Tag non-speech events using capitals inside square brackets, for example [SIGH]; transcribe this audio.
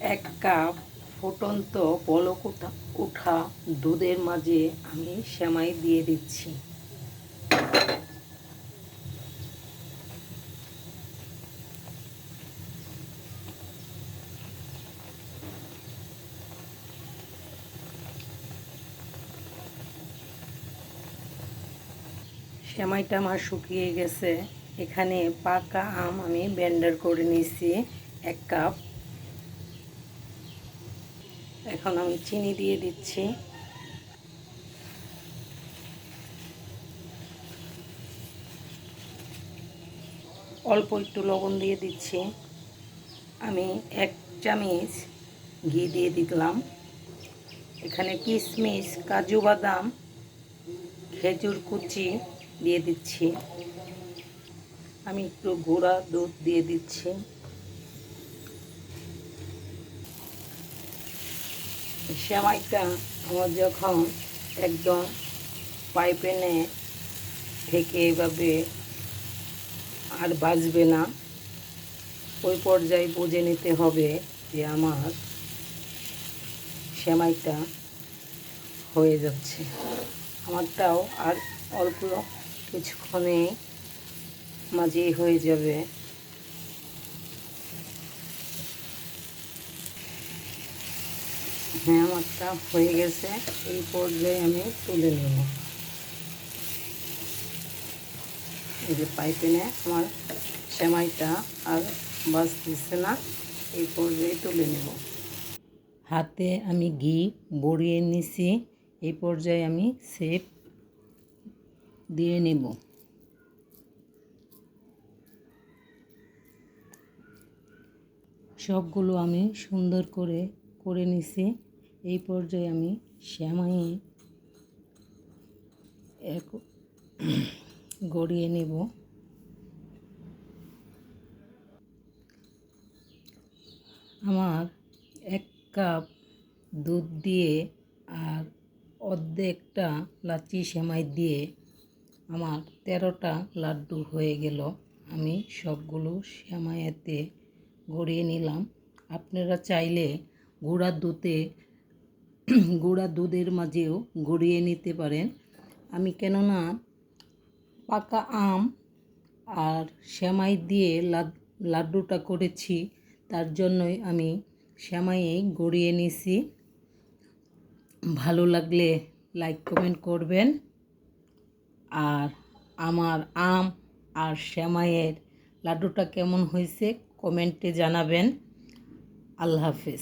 এক কাপ ফুটন্ত পলক উঠা দুধের মাঝে আমি সেমাই দিয়ে দিচ্ছি। সেমাইটা আমার শুকিয়ে গেছে। এখানে পাকা আম আমি ব্যান্ডার করে নিয়েছি। এক কাপ এখন আমি চিনি দিয়ে দিচ্ছি। অল্প একটু লবণ দিয়ে দিচ্ছি। আমি এক চামচ ঘি দিয়ে দিলাম। এখানে কিশমিশ কাজু বাদাম, খেজুর কুচি দিয়ে দিচ্ছি। আমি একটু গুঁড়া দুধ দিয়ে দিচ্ছি। সেমাইটা আমার যখন একদম পাইপেনে থেকে এভাবে আর বাজবে না, ওই পর্যায়ে বুঝে নিতে হবে যে আমার সেমাইটা হয়ে যাচ্ছে। আমারটাও আর অল্প কিছুক্ষণে মাঝেই হয়ে যাবে। হ্যাঁ আমারটা হয়ে গেছে। এই পর্যায়ে আমি তুলে নেব। এই যে পাইপে নে, আমার সেমাইটা আর বাঁচতেছে না। এই পর্যায়ে তুলে নেব। হাতে আমি ঘি বড়িয়ে নিছি। এই পর্যায়ে আমি সেপ দিয়ে নেব। সবগুলো আমি সুন্দর করে করে নিছি। এই পর্যায়ে আমি শ্যামাই এক [CLEARS THROAT] গড়িয়ে নেব। আমার এক কাপ দুধ দিয়ে আর অর্ধেকটা লাচি সেমাই দিয়ে আমার তেরোটা লাড্ডু হয়ে গেল। আমি সবগুলো সেমাইতে গড়িয়ে নিলাম। আপনারা চাইলে গুঁড়া দুধে [CLEARS THROAT] গুঁড়া দুধের মাঝেও গড়িয়ে নিতে পারেন। আমি কেননা পাকা আম আর শ্যামাই দিয়ে লাড- লাড্ডুটা করেছি, তার জন্যই আমি শ্যামাইয়ে গড়িয়ে নিছি। ভালো লাগলে লাইক কমেন্ট করবেন। আর আমার আম আর শ্যামাইয়ের লাড্ডুটা কেমন হয়েছে কমেন্টে জানাবেন। আল্লাহ হাফেজ।